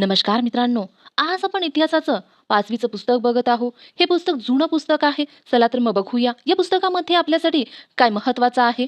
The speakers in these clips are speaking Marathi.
नमस्कार मित्रांनो आज आपण इतिहासाचं पाचवीचं पुस्तक बघत आहोत. हे पुस्तक जुनं पुस्तक आहे. चला तर मग बघूया. या पुस्तकामध्ये आपल्यासाठी काय महत्त्वाचं आहे?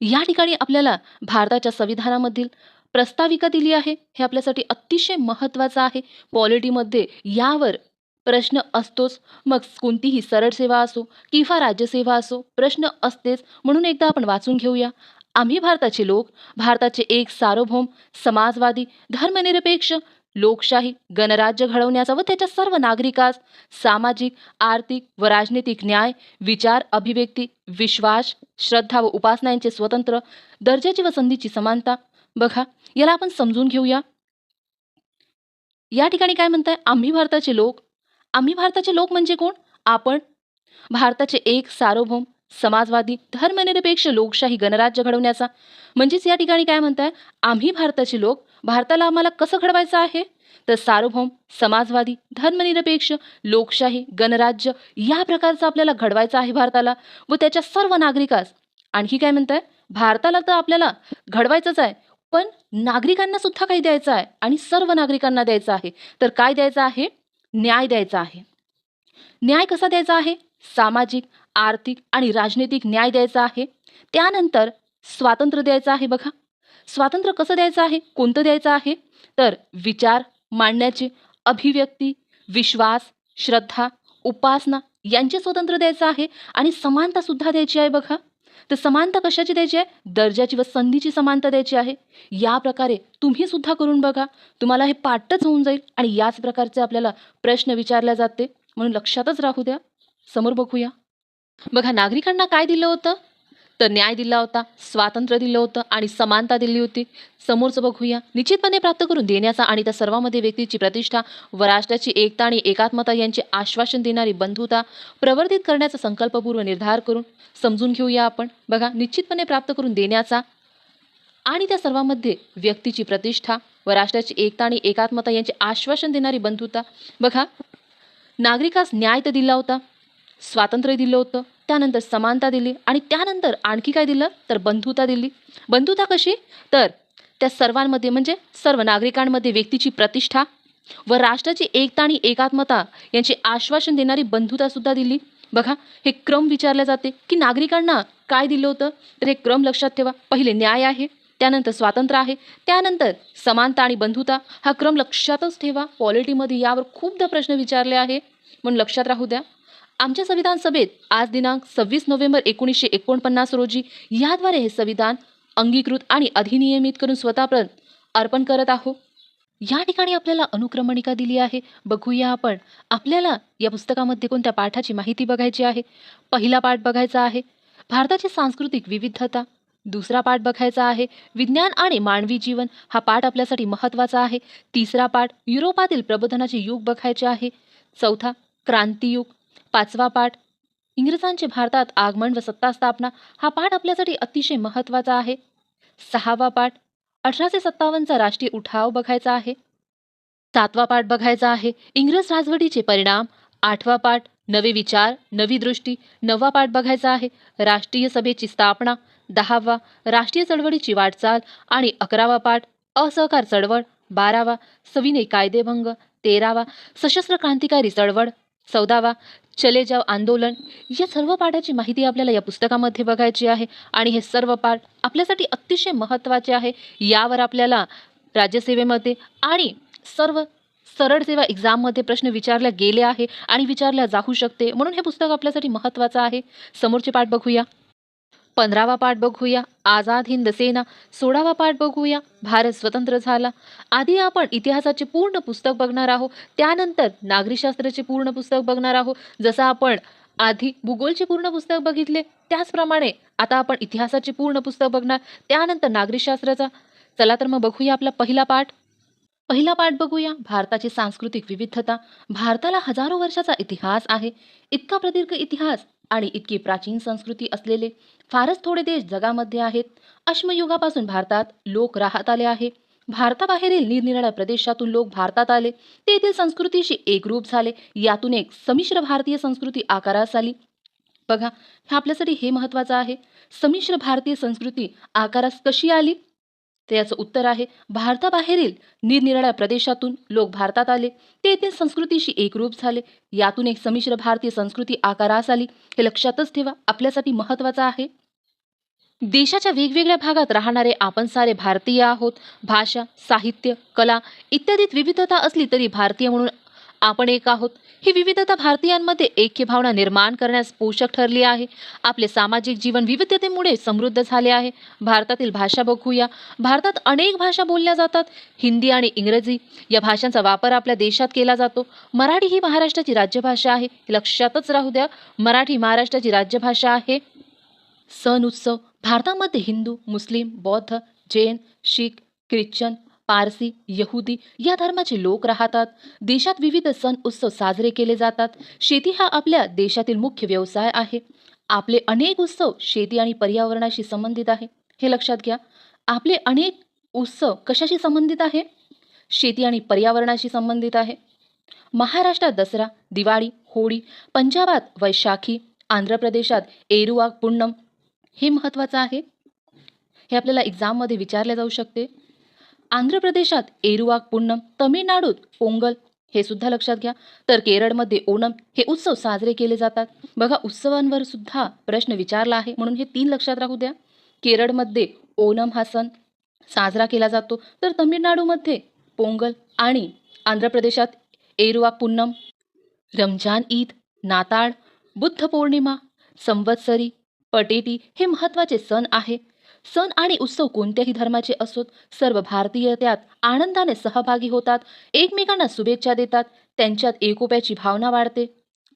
या ठिकाणी आपल्याला भारताच्या संविधानामधील प्रस्ताविका दिली आहे. हे आपल्यासाठी अतिशय महत्वाचं आहे. पॉलिटीमध्ये यावर प्रश्न असतोच. मग कोणतीही सरळ सेवा असो किंवा राज्यसेवा असो प्रश्न असतेच. म्हणून एकदा आपण वाचून घेऊया. आम्ही भारताचे लोक भारताचे एक सार्वभौम समाजवादी धर्मनिरपेक्ष लोकशाही गणराज्य घडवण्याचा व त्याच्या सर्व नागरिकास सामाजिक आर्थिक व राजनैतिक न्याय विचार अभिव्यक्ती विश्वास श्रद्धा व उपासना यांचे स्वतंत्र दर्जाची व संधीची समानता. बघा याला आपण समजून घेऊया. या ठिकाणी काय म्हणताय? आम्ही भारताचे लोक. आम्ही भारताचे लोक म्हणजे कोण? आपण. भारताचे एक सार्वभौम समाजवादी धर्मनिरपेक्ष लोकशाही गणराज्य घडवण्याचा. म्हणजेच या ठिकाणी काय म्हणताय? आम्ही भारताचे लोक भारताला आम्हाला कसं घडवायचं आहे? तर सार्वभौम समाजवादी धर्मनिरपेक्ष लोकशाही गणराज्य या प्रकारचं आपल्याला घडवायचं आहे भारताला व त्याच्या सर्व नागरिकास. आणखी काय म्हणताय? भारताला तर आपल्याला घडवायचंच आहे पण नागरिकांना सुद्धा काही द्यायचं आहे आणि सर्व नागरिकांना द्यायचं आहे. तर काय द्यायचं आहे? न्याय द्यायचा आहे. न्याय कसा द्यायचा आहे? सामाजिक आर्थिक आणि राजनैतिक न्याय द्यायचा आहे. त्यानंतर स्वातंत्र्य द्यायचं आहे बघा. स्वातंत्र्य कसं द्यायचं आहे? कोणतं द्यायचं आहे? तर विचार मांडण्याचे अभिव्यक्ती विश्वास श्रद्धा उपासना यांचे स्वातंत्र्य द्यायचं आहे आणि समानता सुद्धा द्यायची आहे बघा. तर समानता कशाची द्यायची आहे? दर्जाची व संधीची समानता द्यायची आहे. या प्रकारे तुम्ही सुद्धा करून बघा. तुम्हाला हे पाठच होऊन जाईल आणि याच प्रकारचे आपल्याला प्रश्न विचारले जाते. म्हणून लक्षातच राहू द्या. समोर बघूया. बघा नागरिकांना काय दिलं होतं? तर न्याय दिला होता स्वातंत्र्य दिलं होतं आणि समानता दिली होती. समोरचं बघूया. निश्चितपणे प्राप्त करून देण्याचा आणि त्या सर्वांमध्ये व्यक्तीची प्रतिष्ठा व राष्ट्राची एकता आणि एकात्मता यांचे आश्वासन देणारी बंधुता प्रवर्धित करण्याचा संकल्पपूर्व निर्धार करून समजून घेऊया आपण. बघा निश्चितपणे प्राप्त करून देण्याचा आणि त्या सर्वांमध्ये व्यक्तीची प्रतिष्ठा व राष्ट्राची एकता आणि एकात्मता यांचे आश्वासन देणारी बंधुता. बघा नागरिकास न्याय तर दिला होता स्वातंत्र्य दिलं होतं त्यानंतर समानता दिली आणि त्यानंतर आणखी काय दिलं? तर बंधुता दिली. बंधुता कशी? तर त्या सर्वांमध्ये म्हणजे सर्व नागरिकांमध्ये व्यक्तीची प्रतिष्ठा व राष्ट्राची एकता आणि एकात्मता यांचे आश्वासन देणारी बंधुतासुद्धा दिली. बघा हे क्रम विचारले जाते की नागरिकांना काय दिलं होतं? तर हे क्रम लक्षात ठेवा. पहिले न्याय आहे त्यानंतर स्वातंत्र्य आहे त्यानंतर समानता आणि बंधुता. हा क्रम लक्षातच ठेवा. पॉलिटीमध्ये यावर खूपदा प्रश्न विचारले आहे. म्हणून लक्षात राहू द्या. आमच्या संविधान सभेत आज दिनांक सव्वीस नोव्हेंबर एकोणीसशे एकोणपन्नास रोजी याद्वारे हे संविधान अंगीकृत आणि अधिनियमित करून स्वतःपर्यंत अर्पण करत आहोत. या ठिकाणी आपल्याला अनुक्रमणिका दिली आहे. बघूया आपण. आपल्याला या पुस्तकामध्ये कोणत्या पाठाची माहिती बघायची आहे? पहिला पाठ बघायचा आहे. भारताची सांस्कृतिक विविधता. दुसरा पाठ बघायचा आहे. विज्ञान आणि मानवी जीवन हा पाठ आपल्यासाठी महत्त्वाचा आहे. तिसरा पाठ युरोपातील प्रबोधनाचे युग बघायचे आहे. चौथा क्रांतियुग. पाचवा पाठ. इंग्रजांचे भारतात आगमन व सत्ता स्थापना हा पाठ आपल्यासाठी अतिशय महत्त्वाचा आहे. सहावा पाठ. अठराशे सत्तावन्नचा राष्ट्रीय उठाव बघायचा आहे. सातवा पाठ बघायचा आहे. इंग्रज राजवटीचे परिणाम. आठवा पाठ. नवे विचार नवी दृष्टी. नववा पाठ बघायचा आहे. राष्ट्रीय सभेची स्थापना. दहावा. राष्ट्रीय चळवळीची वाटचाल. आणि अकरावा पाठ. असहकार चळवळ. बारावा. सविनय कायदेभंग. तेरावा. सशस्त्र क्रांतिकारी चळवळ. चौदावा. चले जाव आंदोलन. या सर्व पाठाची माहिती आपल्याला या पुस्तकामध्ये बघायची आहे आणि हे सर्व पाठ आपल्यासाठी अतिशय महत्त्वाचे आहे. यावर आपल्याला राज्यसेवेमध्ये आणि सर्व सरळ सेवा एक्झाममध्ये प्रश्न विचारल्या गेले आहे आणि विचारल्या जाऊ शकते. म्हणून हे पुस्तक आपल्यासाठी महत्त्वाचं आहे. समोरचे पाठ बघूया. पंधरावा पाठ बघूया. आझाद हिंद सेना सोळावा पाठ बघूया. भारत स्वतंत्र झाला. आधी आपण इतिहासाचे पूर्ण पुस्तक बघणार आहोत. त्यानंतर नागरिकशास्त्राचे पूर्ण पुस्तक बघणार आहोत. जसं आपण आधी भूगोलचे पूर्ण पुस्तक बघितले त्याचप्रमाणे आता आपण इतिहासाचे पूर्ण पुस्तक बघणार. त्यानंतर नागरिकशास्त्राचा चला तर मग बघूया आपला पहिला पाठ. पहिला पाठ बघूया. भारताची सांस्कृतिक विविधता. भारताला हजारो वर्षाचा इतिहास आहे. इतका प्रदीर्घ इतिहास. आणि इतकी प्राचीन संस्कृती असलेले फारच थोडे देश जगामध्ये आहेत. अश्मयुगापासून भारतात लोक राहत आले आहे. भारताबाहेरील निरनिराळ्या प्रदेशातून लोक भारतात आले. ते येथील संस्कृतीशी एकरूप झाले. यातून एक संमिश्र भारतीय संस्कृती आकारास आली. बघा हे आपल्यासाठी हे महत्त्वाचं आहे. संमिश्र भारतीय संस्कृती आकारास कशी आली? तर याचं उत्तर आहे भारताबाहेरील निरनिराळ्या प्रदेशातून लोक भारतात आले. ते येथील संस्कृतीशी एकरूप झाले. यातून एक संमिश्र भारतीय संस्कृती आकारास आली. हे लक्षातच ठेवा आपल्यासाठी महत्त्वाचं आहे. देशाच्या वेगवेगळ्या भागात राहणारे आपण सारे भारतीय आहोत. भाषा साहित्य कला इत्यादीत विविधता असली तरी भारतीय म्हणून आपण एक आहोत. ही विविधता भारतीयांमध्ये ऐक्य भावना निर्माण करण्यास पोषक ठरली आहे. आपले सामाजिक जीवन विविधतेमुळे समृद्ध झाले आहे. भारतातील भाषा बघूया. भारतात अनेक भाषा बोलल्या जातात. हिंदी आणि इंग्रजी या भाषांचा वापर आपल्या देशात केला जातो. मराठी ही महाराष्ट्राची राज्यभाषा आहे. लक्षातच राहू द्या. मराठी महाराष्ट्राची राज्यभाषा आहे. सण उत्सव. भारतामध्ये हिंदू मुस्लिम बौद्ध जैन शीख ख्रिश्चन पारसी यहुदी या धर्माचे लोक राहतात. देशात विविध सण उत्सव साजरे केले जातात. शेती हा आपल्या देशातील मुख्य व्यवसाय आहे. आपले अनेक उत्सव शेती आणि पर्यावरणाशी संबंधित आहे. हे लक्षात घ्या. आपले अनेक उत्सव कशाशी संबंधित आहे? शेती आणि पर्यावरणाशी संबंधित आहे. महाराष्ट्रात दसरा दिवाळी होळी पंजाबात वैशाखी आंध्र प्रदेशात एरुआ पुण्णम हे महत्त्वाचं आहे. हे आपल्याला एक्झाममध्ये विचारले जाऊ शकते. आंध्र प्रदेशात एरुवाक पूनम तमिळनाडूत पोंगल हे सुद्धा लक्षात घ्या. तर केरळमध्ये ओणम हे उत्सव साजरे केले जातात. बघा उत्सवांवर सुद्धा प्रश्न विचारला आहे. म्हणून हे तीन लक्षात राहू द्या. केरळमध्ये ओणम हा सण साजरा केला जातो. तर तमिळनाडूमध्ये पोंगल आणि आंध्र प्रदेशात एरुवाक पुन्नम रमजान ईद नाताळ बुद्ध पौर्णिमा संवत्सरी पटेटी हे महत्त्वाचे सण आहे. सण आणि उत्सव कोणत्याही धर्माचे असोत सर्व भारतीय त्यात आनंदाने सहभागी होतात एकमेकांना शुभेच्छा देतात त्यांच्यात एकोप्याची भावना वाढते.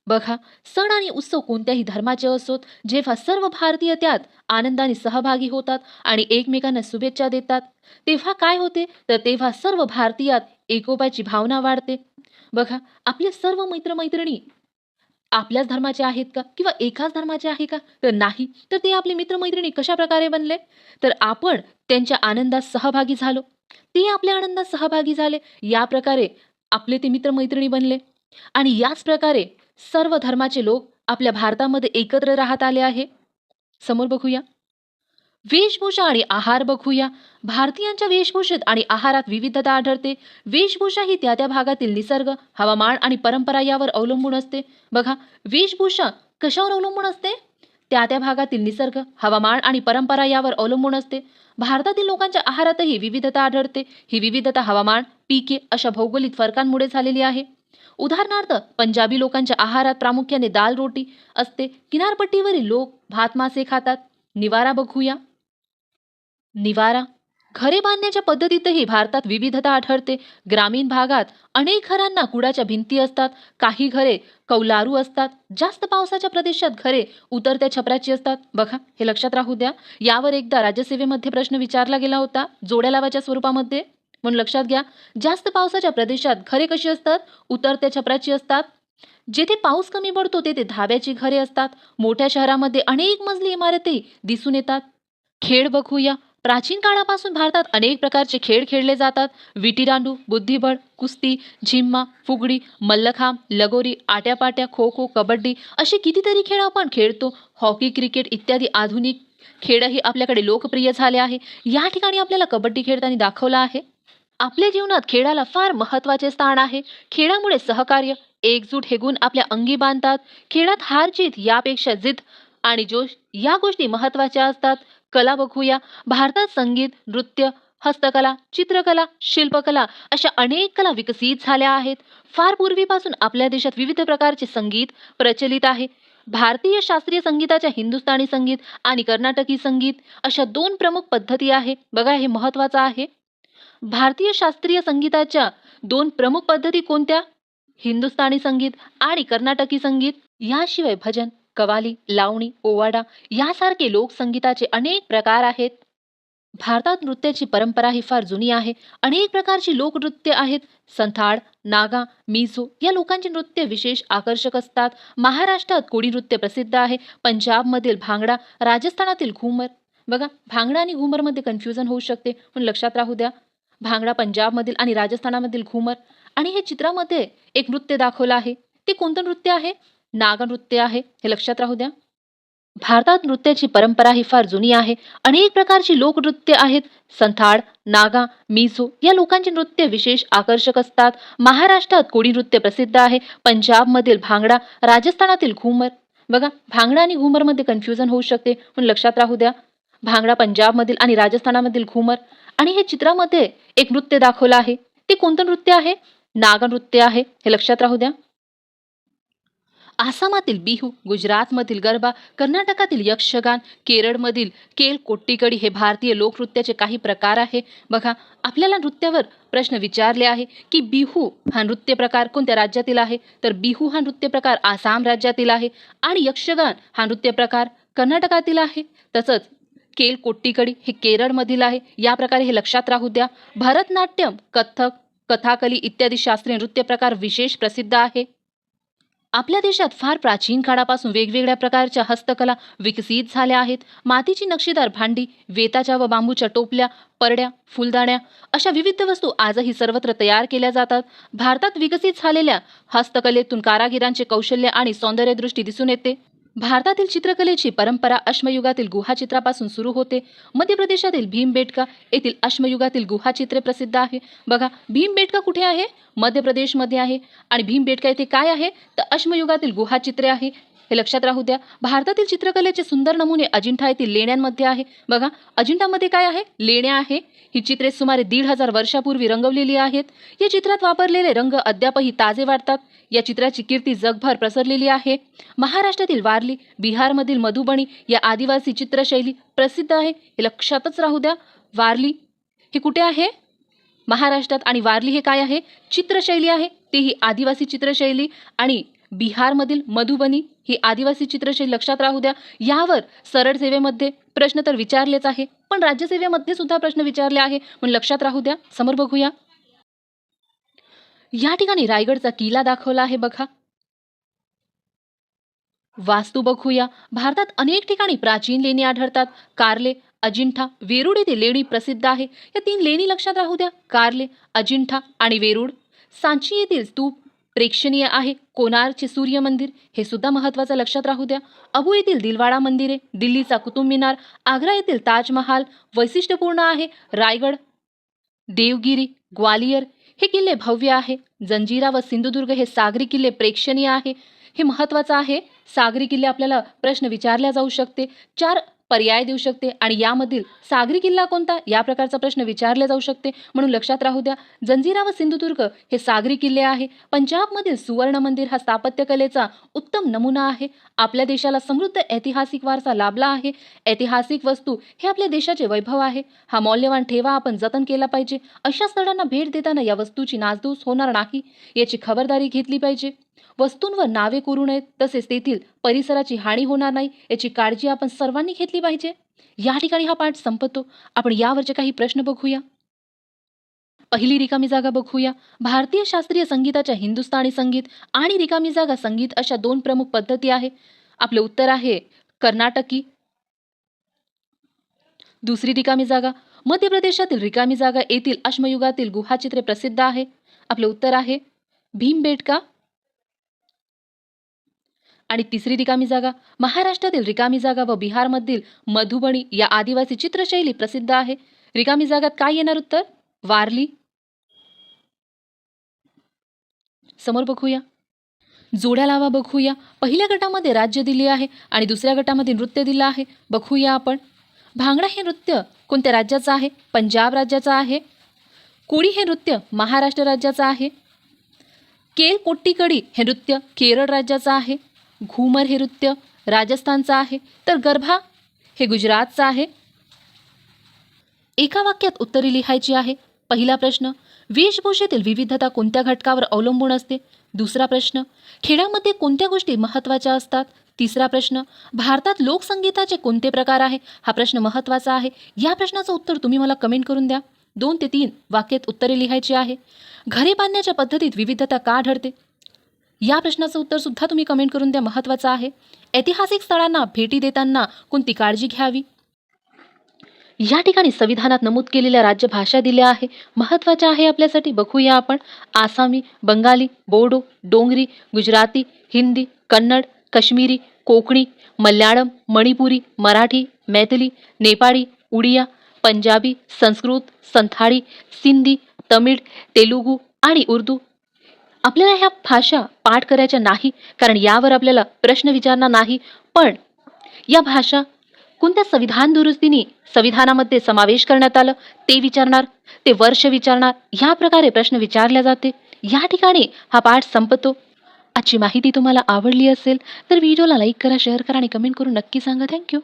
बघा सण आणि उत्सव कोणत्याही धर्माचे असोत जेव्हा सर्व भारतीय त्यात आनंदाने सहभागी होतात आणि एकमेकांना शुभेच्छा देतात. तेव्हा काय होते? तर तेव्हा सर्व भारतीयात एकोप्याची भावना वाढते. बघा आपले सर्व मित्रमैत्रिणी आपल्याच धर्माचे आहेत का? किंवा एकाच धर्माचे आहे का? तर नाही. तर ते आपले मित्रमैत्रिणी कशा प्रकारे बनले? तर आपण त्यांच्या आनंदात सहभागी झालो. ते आपल्या आनंदात सहभागी झाले. या प्रकारे आपले ते मित्रमैत्रिणी बनले. आणि याच प्रकारे सर्व धर्माचे लोक आपल्या भारतामध्ये एकत्र राहत आले आहे. समोर बघूया. वेशभूषा आणि आहार बघूया. भारतीयांच्या वेशभूषेत आणि आहारात विविधता आढळते. वेशभूषा ही त्या त्या भागातील निसर्ग हवामान आणि परंपरा यावर अवलंबून असते. बघा वेशभूषा कशावर अवलंबून असते? त्या त्या भागातील निसर्ग हवामान आणि परंपरा यावर अवलंबून असते. भारतातील लोकांच्या आहारातही विविधता आढळते. ही विविधता हवामान पिके अशा भौगोलिक फरकांमुळे झालेली आहे. उदाहरणार्थ पंजाबी लोकांच्या आहारात प्रामुख्याने दाल रोटी असते. किनारपट्टीवरील लोक भात मासे खातात. निवारा बघूया. निवारा. घरे बांधण्याच्या पद्धतीतही भारतात विविधता आढळते. ग्रामीण भागात अनेक घरांना कुडाच्या भिंती असतात. काही घरे कौलारू असतात. जास्त पावसाच्या प्रदेशात घरे उतरत्या छपराची असतात. बघा हे लक्षात राहू द्या. यावर एकदा राज्यसेवेमध्ये प्रश्न विचारला गेला होता जोड्या लावाच्या स्वरूपामध्ये. म्हणून लक्षात घ्या जास्त पावसाच्या प्रदेशात घरे कशी असतात? उतरत्या छपराची असतात. जेथे पाऊस कमी पडतो तेथे धाब्याची घरे असतात. मोठ्या शहरामध्ये अनेक मजली इमारती दिसून येतात. खेळ बघूया. प्राचीन काळापासून भारतात अनेक प्रकारचे खेळ खेळले जातात. विटीदांडू बुद्धिबळ कुस्ती झिम्मा फुगडी मल्लखांब लगोरी आट्यापाट्या खो खो कबड्डी असे कितीतरी खेळ आपण खेळतो. हॉकी क्रिकेट इत्यादी आधुनिक खेळही आपल्याकडे लोकप्रिय झाले आहे. या ठिकाणी आपल्याला कबड्डी खेळताना दाखवला आहे. आपल्या जीवनात खेळाला फार महत्त्वाचे स्थान आहे. खेळामुळे सहकार्य एकजूट हे गुण आपल्या अंगी बांधतात. खेळात हार जीत यापेक्षा जिद आणि जोश या गोष्टी महत्त्वाच्या असतात. कला बघूया. भारतात संगीत नृत्य हस्तकला चित्रकला शिल्पकला अशा अनेक कला विकसित झाल्या आहेत. फार पूर्वीपासून आपल्या देशात विविध प्रकारचे संगीत प्रचलित आहे. भारतीय शास्त्रीय संगीताच्या हिंदुस्थानी संगीत आणि कर्नाटकी संगीत अशा दोन प्रमुख पद्धती आहे. बघा हे महत्त्वाचं आहे. भारतीय शास्त्रीय संगीताच्या दोन प्रमुख पद्धती कोणत्या? हिंदुस्थानी संगीत आणि कर्नाटकी संगीत. याशिवाय भजन. कवाली लावणी ओवाडा यासारखे लोकसंगीताचे अनेक प्रकार आहेत. भारतात नृत्याची परंपरा ही फार जुनी आहे. अनेक प्रकारची लोकनृत्य आहेत. संथाळ नागा मिझो या लोकांचे नृत्य विशेष आकर्षक असतात. महाराष्ट्रात कोळी नृत्य प्रसिद्ध आहे. पंजाबमधील भांगडा राजस्थानातील घुमर. बघा भांगडा आणि घुमरमध्ये कन्फ्युजन होऊ शकते पण लक्षात राहू द्या. भांगडा पंजाबमधील आणि राजस्थानामधील घुमर. आणि हे चित्रामध्ये एक नृत्य दाखवलं आहे. ते कोणतं नृत्य आहे? नागनृत्य आहे. हे लक्षात राहू द्या. भारतात नृत्याची परंपरा ही फार जुनी आहे. अनेक प्रकारची लोकनृत्य आहेत. संथाळ नागा मिझो या लोकांचे नृत्य विशेष आकर्षक असतात. महाराष्ट्रात कोळी नृत्य प्रसिद्ध आहे. पंजाबमधील भांगडा राजस्थानातील घुमर. बघा भांगडा आणि घुमरमध्ये कन्फ्युजन होऊ शकते. पण लक्षात राहू द्या. भांगडा पंजाबमधील आणि राजस्थानामधील घुमर. आणि हे चित्रामध्ये एक नृत्य दाखवलं आहे. ते कोणतं नृत्य आहे? नागनृत्य आहे. हे लक्षात राहू द्या. आसामातील बिहू गुजरातमधील गरबा कर्नाटकातील यक्षगान केरळमधील केल कोट्टीकडी हे भारतीय लोकनृत्याचे काही प्रकार आहे. बघा आपल्याला नृत्यावर प्रश्न विचारले आहे की बिहू हा नृत्य प्रकार कोणत्या राज्यातील आहे? तर बिहू हा नृत्य प्रकार आसाम राज्यातील आहे आणि यक्षगान हा नृत्य प्रकार कर्नाटकातील आहे. तसंच केल कोट्टीकडी हे केरळमधील आहे. या प्रकारे हे लक्षात राहू द्या. भरतनाट्यम कथक कथाकली इत्यादी शास्त्रीय नृत्य प्रकार विशेष प्रसिद्ध आहे. आपल्या देशात फार प्राचीन काळापासून वेगवेगळ्या प्रकारच्या हस्तकला विकसित झाल्या आहेत. मातीची नक्षीदार भांडी वेताच्या व बांबूच्या टोपल्या परड्या फुलदाण्या अशा विविध वस्तू आजही सर्वत्र तयार केल्या जातात. भारतात विकसित झालेल्या हस्तकलेतून कारागिरांचे कौशल्य आणि सौंदर्यदृष्टी दिसून येते. भारतातील चित्रकलेची परंपरा अश्मयुगातील गुहाचित्रापासून सुरू होते. मध्य प्रदेशातील भीमबेटका येथील अश्मयुगातील गुहाचित्रे प्रसिद्ध आहे. बघा भीमबेटका कुठे आहे? मध्य प्रदेशमध्ये आहे. आणि भीमबेटका येथे काय आहे? तर अश्मयुगातील गुहाचित्रे आहे. हे लक्षात राहू द्या. भारतातील चित्रकलेचे सुंदर नमुने अजिंठा येथील लेण्यांमध्ये आहे. बघा अजिंठामध्ये काय आहे? लेण्या आहे. ही चित्रे सुमारे दीड हजार वर्षापूर्वी रंगवलेली आहेत. या चित्रात वापरलेले रंग अद्यापही ताजे वाटतात या चित्राची कीर्ती जगभर पसरलेली आहे. महाराष्ट्रातील वारली बिहारमधील मधुबणी या आदिवासी चित्रशैली प्रसिद्ध आहे. हे लक्षातच राहू द्या. वारली हे कुठे आहे? महाराष्ट्रात. आणि वारली हे काय आहे? चित्रशैली आहे. तेही आदिवासी चित्रशैली आणि बिहारमधील मधुबनी ही आदिवासी चित्रशैली लक्षात राहू द्या. यावर सरळ सेवेमध्ये प्रश्न तर विचारलेच आहे पण राज्यसेवेमध्ये सुद्धा प्रश्न विचारले आहे. म्हणून लक्षात राहू द्या. समोर बघूया. या ठिकाणी रायगडचा किल्ला दाखवला आहे बघा. वास्तू बघूया. भारतात अनेक ठिकाणी प्राचीन लेणी आढळतात. कारले अजिंठा वेरूळ येथे लेणी प्रसिद्ध आहे. या तीन लेणी लक्षात राहू द्या. कारले अजिंठा आणि वेरूळ. सांची येथील स्तूप प्रेक्षणीय आहे कोणारचे सूर्य मंदिर? हे सुद्धा महत्त्वाचं लक्षात राहू द्या. अबू येथील दिलवाडा मंदिरे दिल्लीचा कुतुब मिनार आग्रा येथील ताजमहाल वैशिष्ट्यपूर्ण आहे. रायगड देवगिरी ग्वालियर हे किल्ले भव्य आहे. जंजिरा व सिंधुदुर्ग हे सागरी किल्ले प्रेक्षणीय आहे. हे महत्त्वाचं आहे. सागरी किल्ले आपल्याला प्रश्न विचारला जाऊ शकते. चार पर्याय देऊ शकते आणि यामधील सागरी किल्ला कोणता? या प्रकारचा प्रश्न विचारला जाऊ शकते. म्हणून लक्षात राहू द्या जंजिरा व सिंधुदुर्ग हे सागरी किल्ले आहे. पंजाबमधील सुवर्ण मंदिर हा स्थापत्यकलेचा उत्तम नमुना आहे. आपल्या देशाला समृद्ध ऐतिहासिक वारसा लाभला आहे. ऐतिहासिक वस्तू हे आपल्या देशाचे वैभव आहे. हा मौल्यवान ठेवा आपण जतन केला पाहिजे. अशा स्थळांना भेट देताना या वस्तूची नासधूस होणार नाही याची खबरदारी घेतली पाहिजे. वस्तूंवर नावे करू नयेत तसेच तेथील परिसराची हानी होणार नाही याची काळजी आपण सर्वांनी घेतली पाहिजे. या ठिकाणी हा पाठ संपतो. आपण यावरचे काही प्रश्न बघूया. पहिली रिकामी जागा बघूया. भारतीय शास्त्रीय संगीताच्या हिंदुस्थानी संगीत आणि रिकामी जागा संगीत अशा दोन प्रमुख पद्धती आहे आपलं उत्तर आहे कर्नाटकी. दुसरी रिकामी जागा. मध्य प्रदेशातील रिकामी जागा येथील अश्मयुगातील गुहाचित्रे प्रसिद्ध आहे. आपले उत्तर आहे भीमबेटका. आणि तिसरी रिकामी जागा महाराष्ट्रातील रिकामी जागा व बिहारमधील मधुबणी या आदिवासी चित्रशैली प्रसिद्ध आहे. रिकामी जागात काय येणार उत्तर? वारली. समोर बघूया. जोड्या लावा बघूया. पहिल्या गटामध्ये राज्य दिले आहे आणि दुसऱ्या गटामध्ये नृत्य दिलं आहे. बघूया आपण. भांगडा हे नृत्य कोणत्या राज्याचं आहे? पंजाब राज्याचं आहे. कोळी हे नृत्य महाराष्ट्र राज्याचं आहे. केल कोट्टीकडी हे नृत्य केरळ राज्याचं आहे. घूमर हे नृत्य राजस्थानचं आहे तर गरभा हे गुजरातचं आहे. एका वाक्यात उत्तरे लिहायची आहे. पहिला प्रश्न वेशभूषेतील विविधता कोणत्या घटकावर अवलंबून असते? दुसरा प्रश्न खेळामध्ये कोणत्या गोष्टी महत्त्वाच्या असतात? तिसरा प्रश्न भारतात लोकसंगीताचे कोणते प्रकार आहे? हा प्रश्न महत्त्वाचा आहे. या प्रश्नाचं उत्तर तुम्ही मला कमेंट करून द्या. दोन ते तीन वाक्यात उत्तरे लिहायची आहे. घरे बांधण्याच्या पद्धतीत विविधता का आढळते? या प्रश्नाचं उत्तर सुद्धा तुम्ही कमेंट करून द्या. महत्त्वाचं आहे. ऐतिहासिक स्थळांना भेटी देताना कोणती काळजी घ्यावी? या ठिकाणी संविधानात नमूद केलेल्या राज्यभाषा दिल्या आहे. महत्त्वाच्या आहे आपल्यासाठी. बघूया आपण. आसामी बंगाली बोडो डोंगरी गुजराती हिंदी कन्नड काश्मीरी कोकणी मल्याळम मणिपुरी मराठी मैथिली नेपाळी उडिया पंजाबी संस्कृत संथाळी सिंधी तमिळ तेलुगू आणि उर्दू आपल्याला ह्या भाषा पाठ करायच्या नाही कारण यावर आपल्याला प्रश्न विचारणार नाही. पण या भाषा कोणत्या संविधान दुरुस्तीने संविधानामध्ये समावेश करण्यात आलं ते विचारणार ते वर्ष विचारणार ह्या प्रकारे प्रश्न विचारले जाते. या ठिकाणी हा पाठ संपतो. आजची माहिती तुम्हाला आवडली असेल तर व्हिडिओला लाईक करा शेअर करा आणि कमेंट करून नक्की सांगा. थँक्यू